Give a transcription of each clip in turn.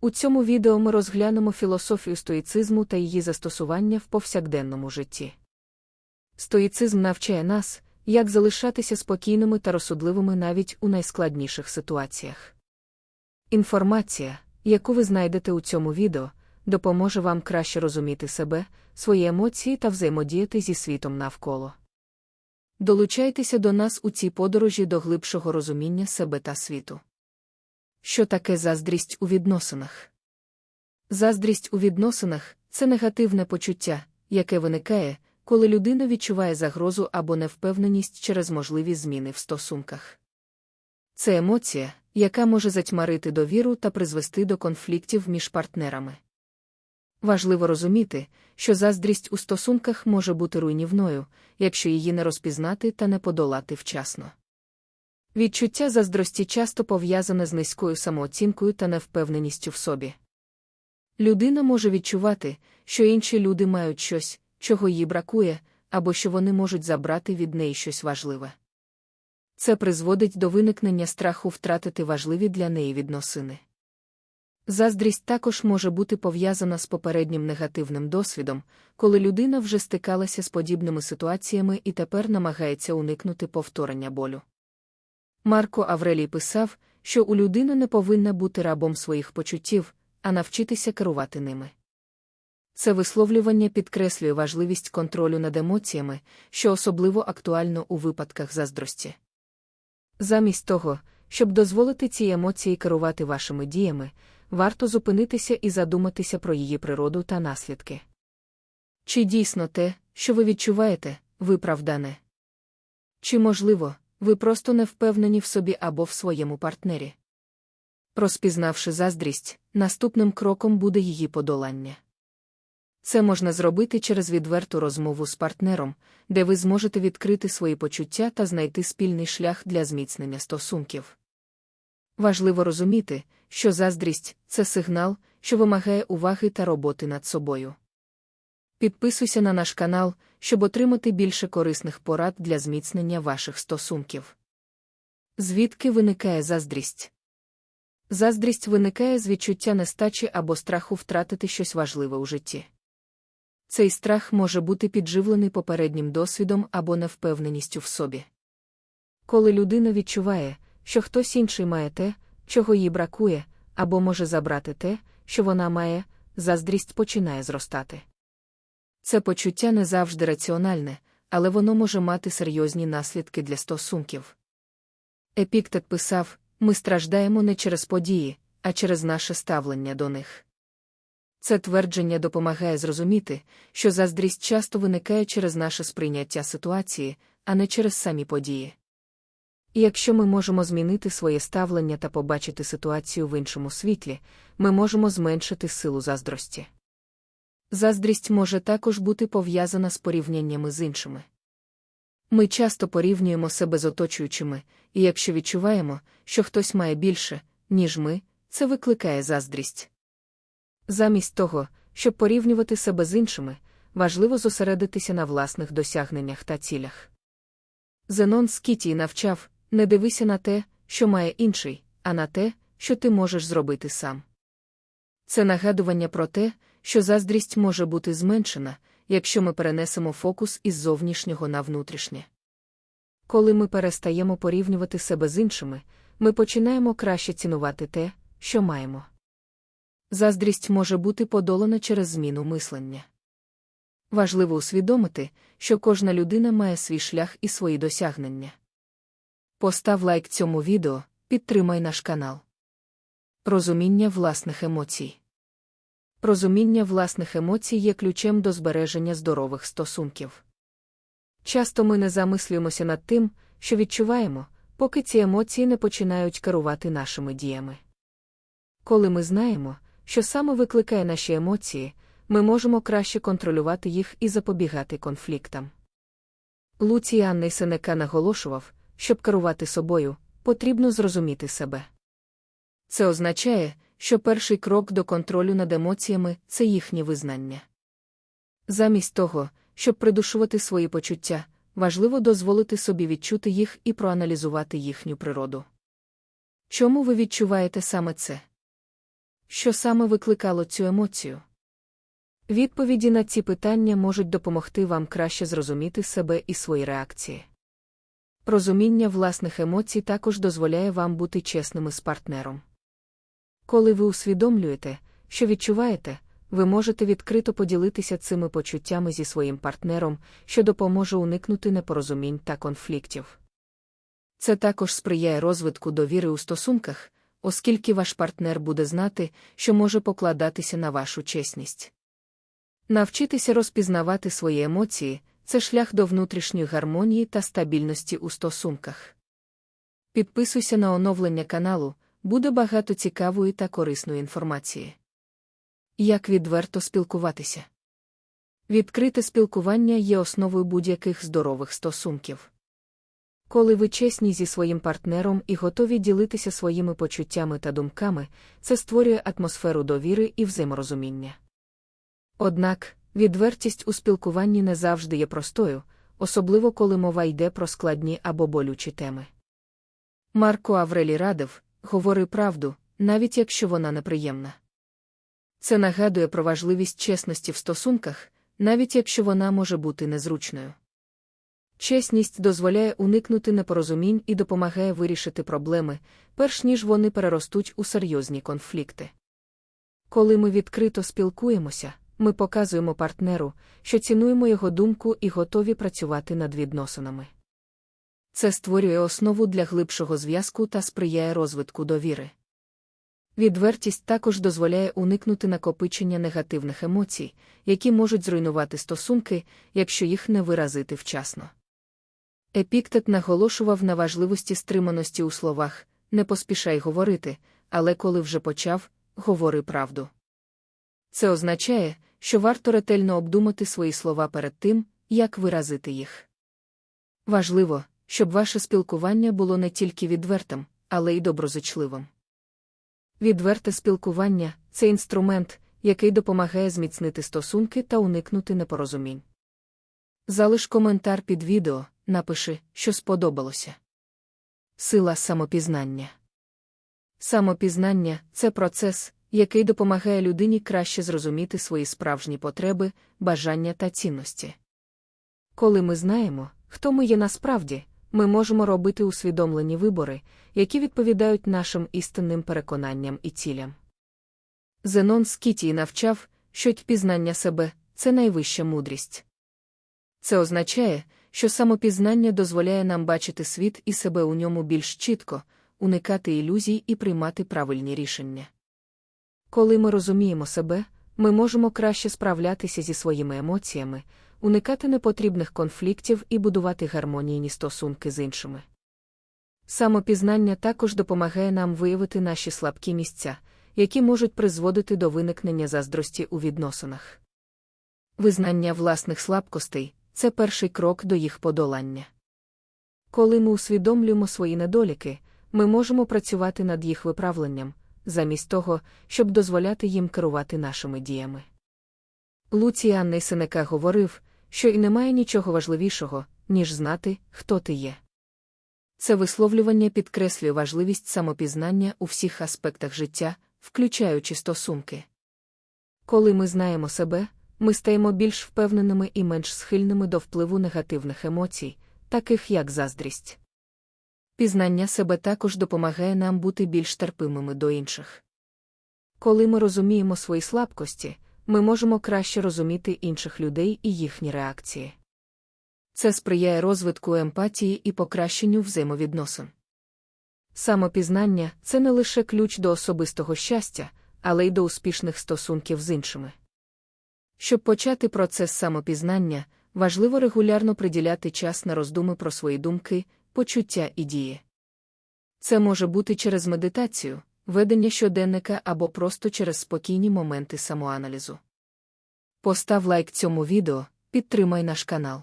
У цьому відео ми розглянемо філософію стоїцизму та її застосування в повсякденному житті. Стоїцизм навчає нас, як залишатися спокійними та розсудливими навіть у найскладніших ситуаціях. Інформація, яку ви знайдете у цьому відео, допоможе вам краще розуміти себе, свої емоції та взаємодіяти зі світом навколо. Долучайтеся до нас у цій подорожі до глибшого розуміння себе та світу. Що таке заздрість у відносинах? Заздрість у відносинах це негативне почуття, яке виникає, коли людина відчуває загрозу або невпевненість через можливі зміни в стосунках. Це емоція, яка може затьмарити довіру та призвести до конфліктів між партнерами. Важливо розуміти, що заздрість у стосунках може бути руйнівною, якщо її не розпізнати та не подолати вчасно. Відчуття заздрості часто пов'язане з низькою самооцінкою та невпевненістю в собі. Людина може відчувати, що інші люди мають щось, чого їй бракує, або що вони можуть забрати від неї щось важливе. Це призводить до виникнення страху втратити важливі для неї відносини. Заздрість також може бути пов'язана з попереднім негативним досвідом, коли людина вже стикалася з подібними ситуаціями і тепер намагається уникнути повторення болю. Марко Аврелій писав, що у людини не повинна бути рабом своїх почуттів, а навчитися керувати ними. Це висловлювання підкреслює важливість контролю над емоціями, що особливо актуально у випадках заздрості. Замість того, щоб дозволити цій емоції керувати вашими діями, варто зупинитися і задуматися про її природу та наслідки. Чи дійсно те, що ви відчуваєте, виправдане? Чи, можливо, ви просто не впевнені в собі або в своєму партнері? Розпізнавши заздрість, наступним кроком буде її подолання. Це можна зробити через відверту розмову з партнером, де ви зможете відкрити свої почуття та знайти спільний шлях для зміцнення стосунків. Важливо розуміти, що заздрість це сигнал, що вимагає уваги та роботи над собою. Підписуйся на наш канал, щоб отримати більше корисних порад для зміцнення ваших стосунків. Звідки виникає заздрість? Заздрість виникає з відчуття нестачі або страху втратити щось важливе у житті. Цей страх може бути підживлений попереднім досвідом або невпевненістю в собі. Коли людина відчуває, що хтось інший має те, чого їй бракує, або може забрати те, що вона має, заздрість починає зростати. Це почуття не завжди раціональне, але воно може мати серйозні наслідки для стосунків. Епіктет писав ми страждаємо не через події, а через наше ставлення до них. Це твердження допомагає зрозуміти, що заздрість часто виникає через наше сприйняття ситуації, а не через самі події. І якщо ми можемо змінити своє ставлення та побачити ситуацію в іншому світлі, ми можемо зменшити силу заздрості. Заздрість може також бути пов'язана з порівняннями з іншими. Ми часто порівнюємо себе з оточуючими, і якщо відчуваємо, що хтось має більше, ніж ми, це викликає заздрість. Замість того, щоб порівнювати себе з іншими, важливо зосередитися на власних досягненнях та цілях. Зенон Скітій навчав не дивися на те, що має інший, а на те, що ти можеш зробити сам. Це нагадування про те, що заздрість може бути зменшена, якщо ми перенесемо фокус із зовнішнього на внутрішнє. Коли ми перестаємо порівнювати себе з іншими, ми починаємо краще цінувати те, що маємо. Заздрість може бути подолана через зміну мислення. Важливо усвідомити, що кожна людина має свій шлях і свої досягнення. Постав лайк цьому відео, підтримай наш канал. Розуміння власних емоцій. Розуміння власних емоцій є ключем до збереження здорових стосунків. Часто ми не замислюємося над тим, що відчуваємо, поки ці емоції не починають керувати нашими діями. Коли ми знаємо, що саме викликає наші емоції, ми можемо краще контролювати їх і запобігати конфліктам. Луціан Сенека наголошував, щоб керувати собою, потрібно зрозуміти себе. Це означає, що перший крок до контролю над емоціями це їхнє визнання. Замість того, щоб придушувати свої почуття, важливо дозволити собі відчути їх і проаналізувати їхню природу. Чому ви відчуваєте саме це? Що саме викликало цю емоцію? Відповіді на ці питання можуть допомогти вам краще зрозуміти себе і свої реакції. Розуміння власних емоцій також дозволяє вам бути чесними з партнером. Коли ви усвідомлюєте, що відчуваєте, ви можете відкрито поділитися цими почуттями зі своїм партнером, що допоможе уникнути непорозумінь та конфліктів. Це також сприяє розвитку довіри у стосунках, оскільки ваш партнер буде знати, що може покладатися на вашу чесність. Навчитися розпізнавати свої емоції це шлях до внутрішньої гармонії та стабільності у стосунках. Підписуйся на оновлення каналу, буде багато цікавої та корисної інформації. Як відверто спілкуватися? Відкрите спілкування є основою будь-яких здорових стосунків. Коли ви чесні зі своїм партнером і готові ділитися своїми почуттями та думками, це створює атмосферу довіри і взаєморозуміння. Однак, відвертість у спілкуванні не завжди є простою, особливо коли мова йде про складні або болючі теми. Марко Аврелі радив говори правду, навіть якщо вона неприємна. Це нагадує про важливість чесності в стосунках, навіть якщо вона може бути незручною. Чесність дозволяє уникнути непорозумінь і допомагає вирішити проблеми, перш ніж вони переростуть у серйозні конфлікти. Коли ми відкрито спілкуємося, ми показуємо партнеру, що цінуємо його думку і готові працювати над відносинами. Це створює основу для глибшого зв'язку та сприяє розвитку довіри. Відвертість також дозволяє уникнути накопичення негативних емоцій, які можуть зруйнувати стосунки, якщо їх не виразити вчасно. Епіктет наголошував на важливості стриманості у словах не поспішай говорити, але коли вже почав, говори правду. Це означає, що варто ретельно обдумати свої слова перед тим, як виразити їх. Важливо, щоб ваше спілкування було не тільки відвертим, але й доброзичливим. Відверте спілкування це інструмент, який допомагає зміцнити стосунки та уникнути непорозумінь. Залиш коментар під відео, напиши, що сподобалося. Сила самопізнання. Самопізнання це процес, який допомагає людині краще зрозуміти свої справжні потреби, бажання та цінності. Коли ми знаємо, хто ми є насправді, ми можемо робити усвідомлені вибори, які відповідають нашим істинним переконанням і цілям. Зенон Скітій навчав, що пізнання себе це найвища мудрість. Це означає, що самопізнання дозволяє нам бачити світ і себе у ньому більш чітко, уникати ілюзій і приймати правильні рішення. Коли ми розуміємо себе, ми можемо краще справлятися зі своїми емоціями, уникати непотрібних конфліктів і будувати гармонійні стосунки з іншими. Самопізнання також допомагає нам виявити наші слабкі місця, які можуть призводити до виникнення заздрості у відносинах. Визнання власних слабкостей це перший крок до їх подолання. Коли ми усвідомлюємо свої недоліки, ми можемо працювати над їх виправленням, замість того, щоб дозволяти їм керувати нашими діями. Луціан Нейсенека говорив, що і немає нічого важливішого, ніж знати, хто ти є. Це висловлювання підкреслює важливість самопізнання у всіх аспектах життя, включаючи стосунки. Коли ми знаємо себе, ми стаємо більш впевненими і менш схильними до впливу негативних емоцій, таких як заздрість. Пізнання себе також допомагає нам бути більш терпимими до інших. Коли ми розуміємо свої слабкості, ми можемо краще розуміти інших людей і їхні реакції. Це сприяє розвитку емпатії і покращенню взаємовідносин. Самопізнання це не лише ключ до особистого щастя, але й до успішних стосунків з іншими. Щоб почати процес самопізнання, важливо регулярно приділяти час на роздуми про свої думки, почуття і дії. Це може бути через медитацію, ведення щоденника або просто через спокійні моменти самоаналізу. Постав лайк цьому відео, підтримай наш канал.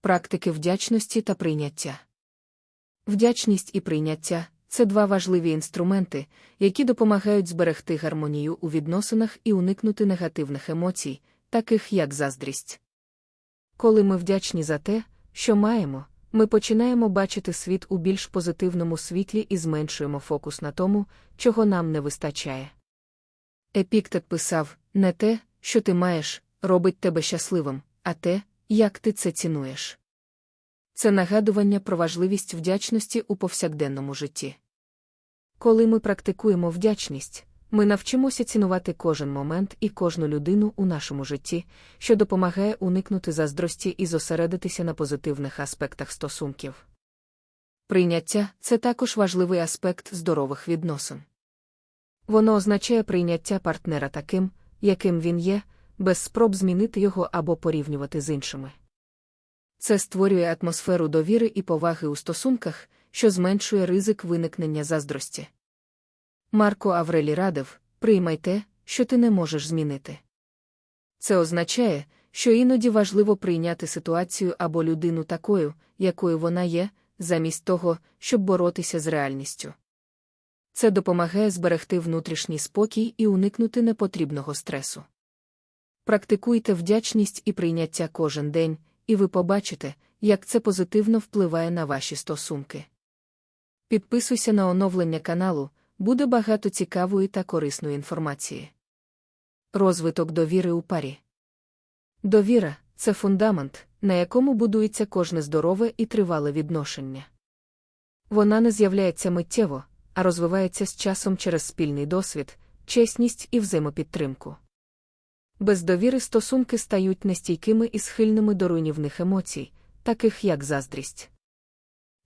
Практики вдячності та прийняття. Вдячність і прийняття це два важливі інструменти, які допомагають зберегти гармонію у відносинах і уникнути негативних емоцій, таких як заздрість. Коли ми вдячні за те, що маємо, ми починаємо бачити світ у більш позитивному світлі і зменшуємо фокус на тому, чого нам не вистачає. Епіктет писав: не те, що ти маєш, робить тебе щасливим, а те, як ти це цінуєш. Це нагадування про важливість вдячності у повсякденному житті. Коли ми практикуємо вдячність, ми навчимося цінувати кожен момент і кожну людину у нашому житті, що допомагає уникнути заздрості і зосередитися на позитивних аспектах стосунків. Прийняття це також важливий аспект здорових відносин. Воно означає прийняття партнера таким, яким він є, без спроб змінити його або порівнювати з іншими. Це створює атмосферу довіри і поваги у стосунках, що зменшує ризик виникнення заздрості. Марко Аврелі радив приймай те, що ти не можеш змінити. Це означає, що іноді важливо прийняти ситуацію або людину такою, якою вона є, замість того, щоб боротися з реальністю. Це допомагає зберегти внутрішній спокій і уникнути непотрібного стресу. Практикуйте вдячність і прийняття кожен день, і ви побачите, як це позитивно впливає на ваші стосунки. Підписуйся на оновлення каналу, буде багато цікавої та корисної інформації. Розвиток довіри у парі. Довіра це фундамент, на якому будується кожне здорове і тривале відношення. Вона не з'являється миттєво, а розвивається з часом через спільний досвід, чесність і взаємопідтримку. Без довіри стосунки стають нестійкими і схильними до руйнівних емоцій, таких як заздрість.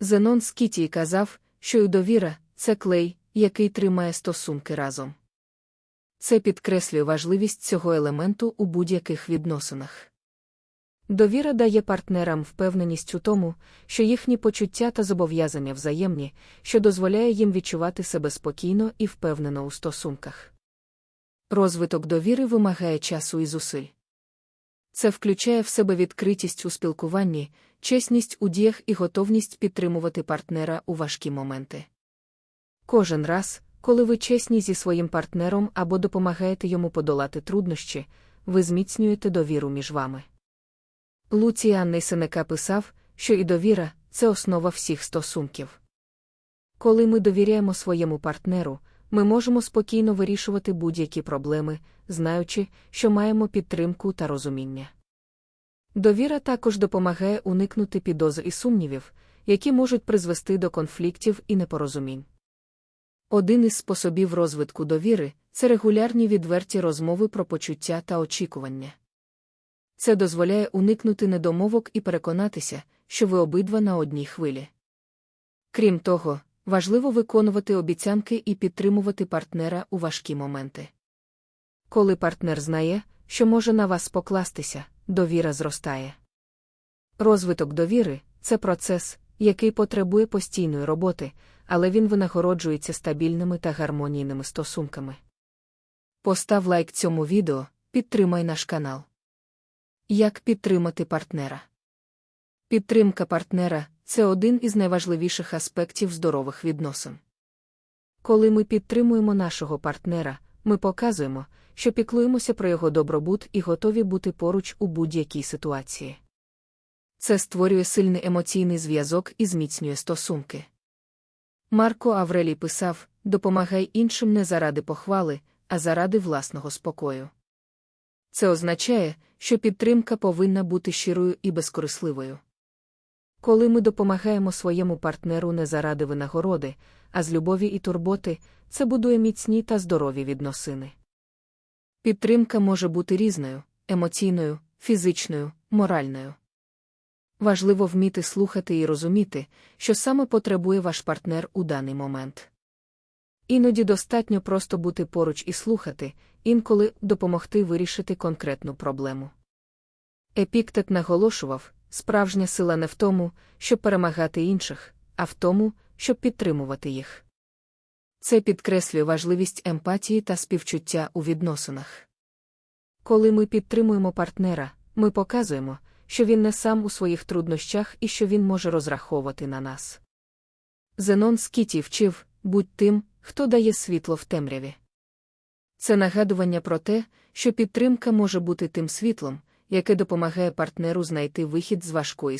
Зенон Скітій казав, що й довіра це клей, який тримає стосунки разом. Це підкреслює важливість цього елементу у будь-яких відносинах. Довіра дає партнерам впевненість у тому, що їхні почуття та зобов'язання взаємні, що дозволяє їм відчувати себе спокійно і впевнено у стосунках. Розвиток довіри вимагає часу і зусиль. Це включає в себе відкритість у спілкуванні, чесність у діях і готовність підтримувати партнера у важкі моменти. Кожен раз, коли ви чесні зі своїм партнером або допомагаєте йому подолати труднощі, ви зміцнюєте довіру між вами. Луціан Сенека писав, що і довіра це основа всіх стосунків. Коли ми довіряємо своєму партнеру, ми можемо спокійно вирішувати будь-які проблеми, знаючи, що маємо підтримку та розуміння. Довіра також допомагає уникнути підозр і сумнівів, які можуть призвести до конфліктів і непорозумінь. Один із способів розвитку довіри це регулярні відверті розмови про почуття та очікування. Це дозволяє уникнути недомовок і переконатися, що ви обидва на одній хвилі. Крім того, важливо виконувати обіцянки і підтримувати партнера у важкі моменти. Коли партнер знає, що може на вас покластися, довіра зростає. Розвиток довіри це процес, який потребує постійної роботи, але він винагороджується стабільними та гармонійними стосунками. Постав лайк цьому відео, підтримай наш канал. Як підтримати партнера? Підтримка партнера це один із найважливіших аспектів здорових відносин. Коли ми підтримуємо нашого партнера, ми показуємо, що піклуємося про його добробут і готові бути поруч у будь-якій ситуації. Це створює сильний емоційний зв'язок і зміцнює стосунки. Марко Аврелій писав допомагай іншим не заради похвали, а заради власного спокою. Це означає, що підтримка повинна бути щирою і безкорисливою. Коли ми допомагаємо своєму партнеру не заради винагороди, а з любові і турботи, це будує міцні та здорові відносини. Підтримка може бути різною емоційною, фізичною, моральною. Важливо вміти слухати і розуміти, що саме потребує ваш партнер у даний момент. Іноді достатньо просто бути поруч і слухати, інколи допомогти вирішити конкретну проблему. Епіктет наголошував справжня сила не в тому, щоб перемагати інших, а в тому, щоб підтримувати їх. Це підкреслює важливість емпатії та співчуття у відносинах. Коли ми підтримуємо партнера, ми показуємо, що він не сам у своїх труднощах і що він може розраховувати на нас. Зенон Скіті вчив будь тим, хто дає світло в темряві. Це нагадування про те, що підтримка може бути тим світлом, яке допомагає партнеру знайти вихід з важкої